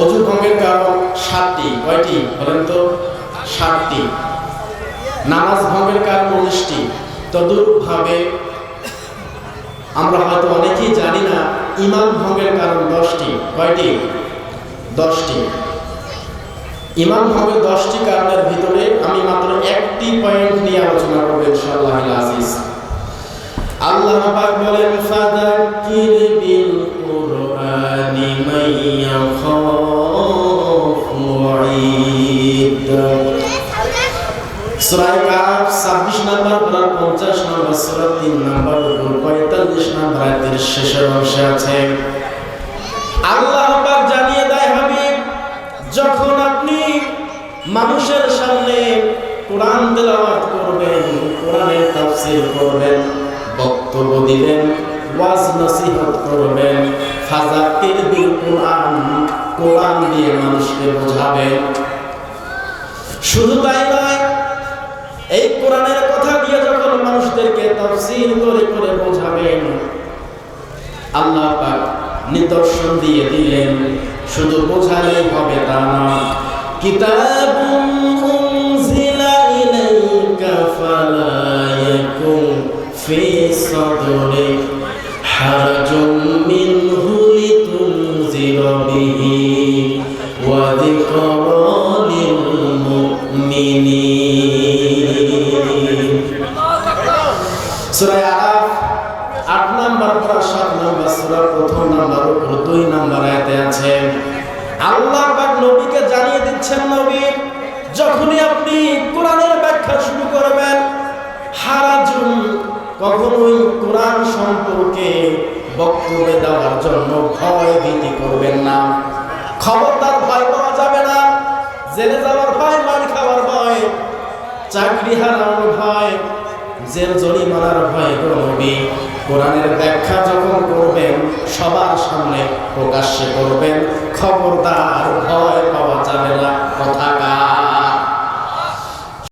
অজু ভঙ্গের কারণ সাতটি, কয়টি বলেন তো? সাতটি। নামাজ ভঙ্গের কারণ উনিশটি। তদুরূপভাবে আমরা হয়তো অনেকেই জানি না, ইমান ভঙ্গের কারণ দশটি, কয়টি? দশটি। ইমান ভঙ্গের দশটি কারণের ভিতরে আমি মাত্র একটি পয়েন্ট নিয়ে আলোচনা করব ইনশাআল্লাহ আজিজ আল্লাহ বলেন কুরআনি মান সূরা কাফ 26 নম্বর পড়ার 50 নম্বর, সূরা 3 নম্বর উপর 45 নম্বর আয়াতের শেষের অংশে আছে। আল্লাহ পাক জানিয়ে দেয়, হাবিব, যখন আপনি মানুষের সামনে কোরআন করবেন কোরআনের করবেন, বক্তব্য দিবেন, ওয়াজ নসিহত করবেন কোরআন দিয়ে মানুষকে বোঝাবেন। শুধু তাই নয় এই কোরআনের কথা দিয়ে যখন মানুষদেরকে তাফসীর করে করে বোঝাবেন, আল্লাহ পাক নিদর্শন দিয়ে দিলেন। শুধু বোঝালে হবে তা না। কিতাবুন উনজিলা ইলাইকা ফি সাদরিক হারাজুম মিনহু সূরা আরাফ আট নাম্বার পর সাত নাম্বার সূরা, প্রথম নাম্বার উপর দুই নাম্বার আয়াতে আছে, আল্লাহ পাক নবীকে জানিয়ে দিচ্ছেন নবী, যখনই আপনি কোরআনের ব্যাখ্যা শুরু করবেন, হারাজুন কখনোই কোরআন সম্পর্কে বক্তব্য দেওয়ার জন্য ভয় ভীতি করবেন না। খবরদার ভয় পাওয়া যাবে না, জেলে যাওয়ার ভয়, মার খাওয়ার ভয়, চাকরি হারানোর ভয় জেল জরিমানার ভয়ে নবী কোরআনের ব্যাখ্যা যখন করবেন সবার সামনে প্রকাশ্যে করবেন খবরদার ভয়